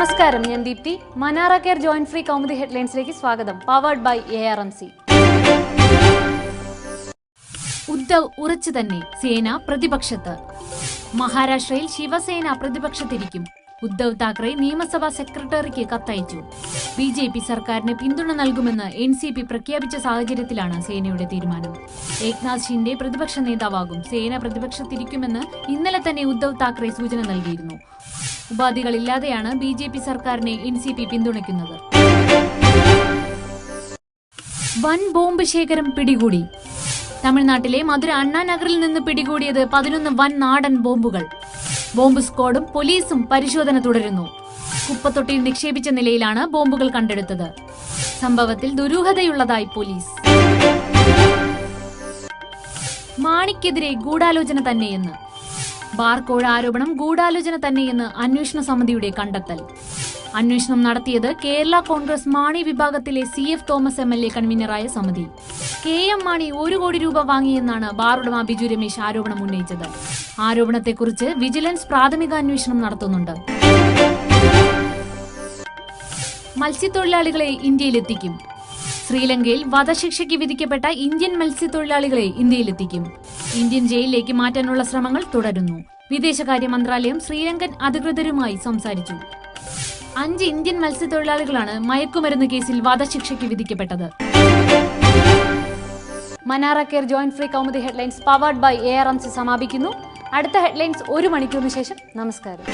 നമസ്കാരം. ഞാൻ Deepthi. Manara care joint free Kaumudi ഹെഡ്ലൈൻസിലേക്ക് സ്വാഗതം. Powered by A R M C Uddhav ഉറച്ചു തന്നെ. സേന പ്രതിപക്ഷത്ത്. മഹാരാഷ്ട്രയിൽ ശിവസേന പ്രതിപക്ഷത്തിരിക്കും. ഉദ്ധവ് താക്കറെ നിയമസഭാ സെക്രട്ടറിക്ക് കത്തയച്ചു. ബി ജെ പി സർക്കാരിന് പിന്തുണ നൽകുമെന്ന് എൻ സി പി പ്രഖ്യാപിച്ച സാഹചര്യത്തിലാണ് സേനയുടെ തീരുമാനം. ഏക്നാഥ് ഷിൻഡെ പ്രതിപക്ഷ നേതാവാകും. സേന പ്രതിപക്ഷത്തിരിക്കുമെന്ന് ഇന്നലെ തന്നെ ഉദ്ധവ് താക്കറെ സൂചന നൽകിയിരുന്നു. ഉപാധികളില്ലാതെയാണ് ബി ജെ പി സർക്കാരിനെ എൻ സി പി പിന്തുണയ്ക്കുന്നത്. വൻ ബോംബ് ശേഖരം പിടികൂടി. തമിഴ്നാട്ടിലെ മധുര അണ്ണാനഗറിൽ നിന്ന് പിടികൂടിയത് പതിനൊന്ന് വൻ നാടൻ ബോംബുകൾ. ബോംബ് സ്ക്വാഡും പോലീസും പരിശോധന തുടരുന്നു. കുപ്പത്തൊട്ടിയിൽ നിക്ഷേപിച്ച നിലയിലാണ് ബോംബുകൾ കണ്ടെടുത്തത്. സംഭവത്തിൽ ദുരൂഹതയുള്ളതായി പോലീസ്. മാണിക്കെതിരെ ഗൂഢാലോചന തന്നെയെന്ന്. ബാർക്കോഴ ആരോപണം ഗൂഢാലോചന തന്നെയെന്ന് അന്വേഷണ സമിതിയുടെ കണ്ടെത്തൽ. അന്വേഷണം നടത്തിയത് കേരള കോൺഗ്രസ് മാണി വിഭാഗത്തിലെ C F Thomas M L A കൺവീനറായ സമിതി. കെ എം മാണി ഒരു കോടി രൂപ വാങ്ങിയെന്നാണ് ബാർ ഉടമ ബിജു രമേശ് ആരോപണം ഉന്നയിച്ചത്. ആരോപണത്തെക്കുറിച്ച് വിജിലൻസ് പ്രാഥമിക അന്വേഷണം നടത്തുന്നുണ്ട്. മത്സ്യത്തൊഴിലാളികളെ ഇന്ത്യയിലെത്തിക്കും. ശ്രീലങ്കയിൽ വധശിക്ഷയ്ക്ക് വിധിക്കപ്പെട്ട ഇന്ത്യൻ മത്സ്യത്തൊഴിലാളികളെ ഇന്ത്യയിലെത്തിക്കും. ഇന്ത്യൻ ജയിലിലേക്ക് മാറ്റാനുള്ള ശ്രമങ്ങൾ തുടരുന്നു. വിദേശകാര്യ മന്ത്രാലയം ശ്രീലങ്കൻ അധികൃതരുമായി സംസാരിച്ചു. അഞ്ച് ഇന്ത്യൻ മത്സ്യത്തൊഴിലാളികളാണ് മയക്കുമരുന്ന് കേസിൽ വധശിക്ഷയ്ക്ക് വിധിക്കപ്പെട്ടത്. Manara care joint free Kaumudi headlines powered by A R M C സമാപിക്കുന്നു. അടുത്ത ഹെഡ്ലൈൻസ് ഒരു മണിക്കൂറിന് ശേഷം. നമസ്കാരം.